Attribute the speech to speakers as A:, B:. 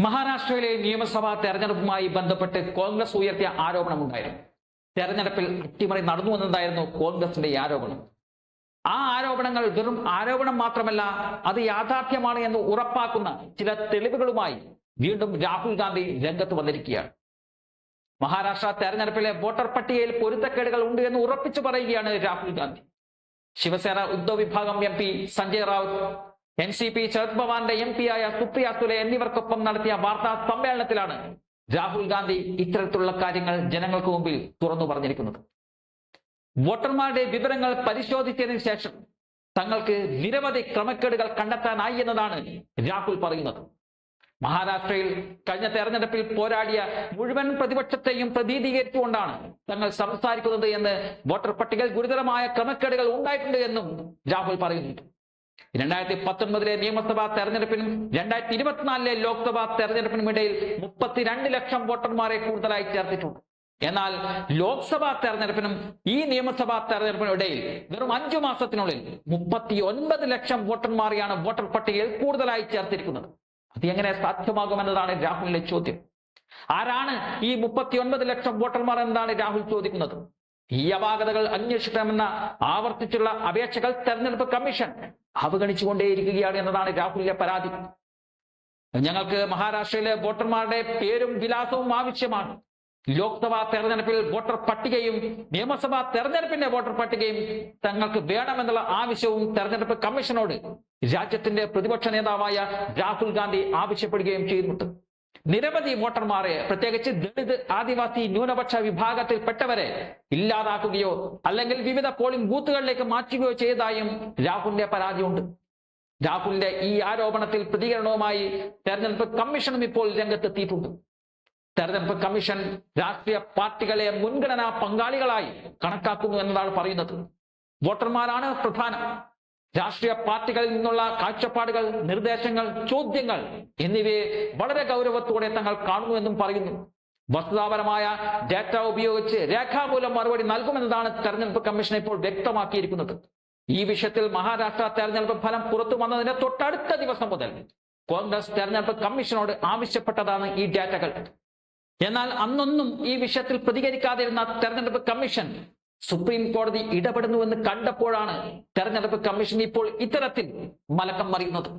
A: മഹാരാഷ്ട്രയിലെ നിയമസഭാ തെരഞ്ഞെടുപ്പുമായി ബന്ധപ്പെട്ട് കോൺഗ്രസ് ഉയർത്തിയ ആരോപണമുണ്ടായിരുന്നു. തെരഞ്ഞെടുപ്പിൽ അട്ടിമറി നടന്നു എന്നതായിരുന്നു കോൺഗ്രസിന്റെ ആരോപണം. ആ ആരോപണങ്ങൾ വെറും ആരോപണം മാത്രമല്ല അത് യാഥാർത്ഥ്യമാണ് എന്ന് ഉറപ്പാക്കുന്ന ചില തെളിവുകളുമായി വീണ്ടും രാഹുൽ ഗാന്ധി രംഗത്ത് വന്നിരിക്കുകയാണ്. മഹാരാഷ്ട്ര തെരഞ്ഞെടുപ്പിലെ വോട്ടർ പട്ടികയിൽ പൊരുത്തക്കേടുകൾ ഉണ്ട് എന്ന് ഉറപ്പിച്ചു പറയുകയാണ് രാഹുൽ ഗാന്ധി. ശിവസേന ഉദ്ധവ് വിഭാഗം M P Sanjay Raut N C P Sharad പവാറിന്റെ M P ആയ സുപ്രിയ സുലെ എന്നിവർക്കൊപ്പം നടത്തിയ വാർത്താ സമ്മേളനത്തിലാണ് രാഹുൽ ഗാന്ധി ഇത്തരത്തിലുള്ള കാര്യങ്ങൾ ജനങ്ങൾക്ക് മുമ്പിൽ തുറന്നു പറഞ്ഞിരിക്കുന്നത്. വോട്ടർമാരുടെ വിവരങ്ങൾ പരിശോധിച്ചതിന് ശേഷം തങ്ങൾക്ക് നിരവധി ക്രമക്കേടുകൾ കണ്ടെത്താനായി എന്നതാണ് രാഹുൽ പറയുന്നത്. മഹാരാഷ്ട്രയിൽ കഴിഞ്ഞ തെരഞ്ഞെടുപ്പിൽ പോരാടിയ മുഴുവൻ പ്രതിപക്ഷത്തെയും പ്രതീതീകരിച്ചുകൊണ്ടാണ് തങ്ങൾ സംസാരിക്കുന്നത് എന്ന് വോട്ടർ പട്ടികയിൽ ഗുരുതരമായ ക്രമക്കേടുകൾ ഉണ്ടായിട്ടുണ്ട് എന്നും രാഹുൽ പറയുന്നുണ്ട്. രണ്ടായിരത്തി പത്തൊൻപതിലെ നിയമസഭാ തെരഞ്ഞെടുപ്പിനും രണ്ടായിരത്തി ഇരുപത്തിനാലിലെ ലോക്സഭാ തെരഞ്ഞെടുപ്പിനും ഇടയിൽ മുപ്പത്തിരണ്ട് ലക്ഷം വോട്ടർമാരെ കൂടുതലായി ചേർത്തിട്ടുണ്ട്. എന്നാൽ ലോക്സഭാ തെരഞ്ഞെടുപ്പിനും ഈ നിയമസഭാ തെരഞ്ഞെടുപ്പിനും ഇടയിൽ വെറും അഞ്ചു മാസത്തിനുള്ളിൽ മുപ്പത്തി ഒൻപത് ലക്ഷം വോട്ടർമാരെയാണ് വോട്ടർ പട്ടികയിൽ കൂടുതലായി ചേർത്തിരിക്കുന്നത്. അത് എങ്ങനെ സാധ്യമാകുമെന്നതാണ് രാഹുലിന്റെ ചോദ്യം. ആരാണ് ഈ മുപ്പത്തി ഒൻപത് ലക്ഷം വോട്ടർമാർ എന്നാണ് രാഹുൽ ചോദിക്കുന്നത്. ഈ അപാകതകൾ അന്വേഷിക്കണമെന്ന ആവർത്തിച്ചുള്ള അപേക്ഷകൾ തെരഞ്ഞെടുപ്പ് കമ്മീഷൻ അവഗണിച്ചുകൊണ്ടേയിരിക്കുകയാണ് എന്നതാണ് രാഹുലിന്റെ പരാതി. ഞങ്ങൾക്ക് മഹാരാഷ്ട്രയിലെ വോട്ടർമാരുടെ പേരും വിലാസവും ആവശ്യമാണ്. ലോക്സഭാ തെരഞ്ഞെടുപ്പിൽ വോട്ടർ പട്ടികയും നിയമസഭാ തെരഞ്ഞെടുപ്പിന്റെ വോട്ടർ പട്ടികയും തങ്ങൾക്ക് വേണമെന്നുള്ള ആവശ്യവും തെരഞ്ഞെടുപ്പ് കമ്മീഷനോട് രാജ്യത്തിന്റെ പ്രതിപക്ഷ നേതാവായ രാഹുൽ ഗാന്ധി ആവശ്യപ്പെടുകയും ചെയ്യുന്നുണ്ട് നിരവധി വോട്ടർമാരെ പ്രത്യേകിച്ച് ദളിത് ആദിവാസി ന്യൂനപക്ഷ വിഭാഗത്തിൽപ്പെട്ടവരെ ഇല്ലാതാക്കുകയോ അല്ലെങ്കിൽ വിവിധ പോളിംഗ് ബൂത്തുകളിലേക്ക് മാറ്റുകയോ ചെയ്തതായും രാഹുലിന്റെ പരാതിയുണ്ട്. രാഹുലിന്റെ ഈ ആരോപണത്തിൽ പ്രതികരണവുമായി തെരഞ്ഞെടുപ്പ് കമ്മീഷനും ഇപ്പോൾ രംഗത്തെത്തിയിട്ടുണ്ട്. തെരഞ്ഞെടുപ്പ് കമ്മീഷൻ രാഷ്ട്രീയ പാർട്ടികളെ മുൻഗണനാ പങ്കാളികളായി കണക്കാക്കുന്നു എന്നതാണ് പറയുന്നത്. വോട്ടർമാരാണ് പ്രധാനം. രാഷ്ട്രീയ പാർട്ടികളിൽ നിന്നുള്ള കാഴ്ചപ്പാടുകൾ നിർദ്ദേശങ്ങൾ ചോദ്യങ്ങൾ എന്നിവയെ വളരെ ഗൗരവത്തോടെ തങ്ങൾ കാണുന്നു എന്നും പറയുന്നു. വസ്തുതാപരമായ ഡാറ്റ ഉപയോഗിച്ച് രേഖാമൂലം മറുപടി നൽകുമെന്നതാണ് തെരഞ്ഞെടുപ്പ് കമ്മീഷൻ ഇപ്പോൾ വ്യക്തമാക്കിയിരിക്കുന്നത്. ഈ വിഷയത്തിൽ മഹാരാഷ്ട്ര തെരഞ്ഞെടുപ്പ് ഫലം പുറത്തു വന്നതിന്റെ തൊട്ടടുത്ത ദിവസം മുതൽ കോൺഗ്രസ് തെരഞ്ഞെടുപ്പ് കമ്മീഷനോട് ആവശ്യപ്പെട്ടതാണ് ഈ ഡാറ്റകൾ. എന്നാൽ അന്നൊന്നും ഈ വിഷയത്തിൽ പ്രതികരിക്കാതിരുന്ന തെരഞ്ഞെടുപ്പ് കമ്മീഷൻ സുപ്രീം കോടതി ഇടപെടുന്നുവെന്ന് കണ്ടപ്പോഴാണ് തെരഞ്ഞെടുപ്പ് കമ്മീഷൻ ഇപ്പോൾ ഇത്തരത്തിൽ മലക്കം മറിയുന്നത്.